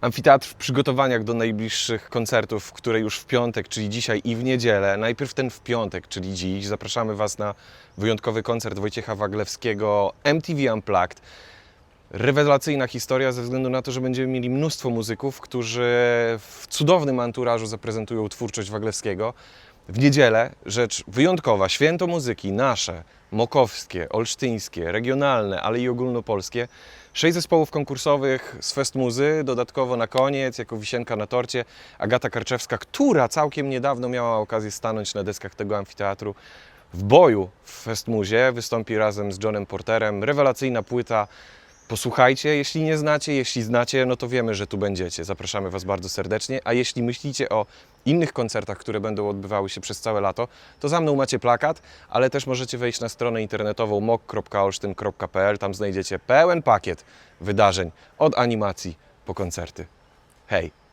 Amfiteatr w przygotowaniach do najbliższych koncertów, które już w piątek, czyli dzisiaj i w niedzielę. Najpierw ten w piątek, czyli dziś. Zapraszamy Was na wyjątkowy koncert Wojciecha Waglewskiego MTV Unplugged. Rewelacyjna historia ze względu na to, że będziemy mieli mnóstwo muzyków, którzy w cudownym anturażu zaprezentują twórczość Waglewskiego. W niedzielę rzecz wyjątkowa, święto muzyki nasze, mokowskie, olsztyńskie, regionalne, ale i ogólnopolskie. Sześć zespołów konkursowych z Fest Muzy, dodatkowo na koniec, jako wisienka na torcie, Agata Karczewska, która całkiem niedawno miała okazję stanąć na deskach tego amfiteatru w boju w Festmuzie, wystąpi razem z Johnem Porterem. Rewelacyjna płyta, Posłuchajcie, jeśli nie znacie, jeśli znacie, no to wiemy, że tu będziecie. Zapraszamy Was bardzo serdecznie. A jeśli myślicie o innych koncertach, które będą odbywały się przez całe lato, to za mną macie plakat, ale też możecie wejść na stronę internetową mok.olsztyn.pl. Tam znajdziecie pełen pakiet wydarzeń od animacji po koncerty. Hej!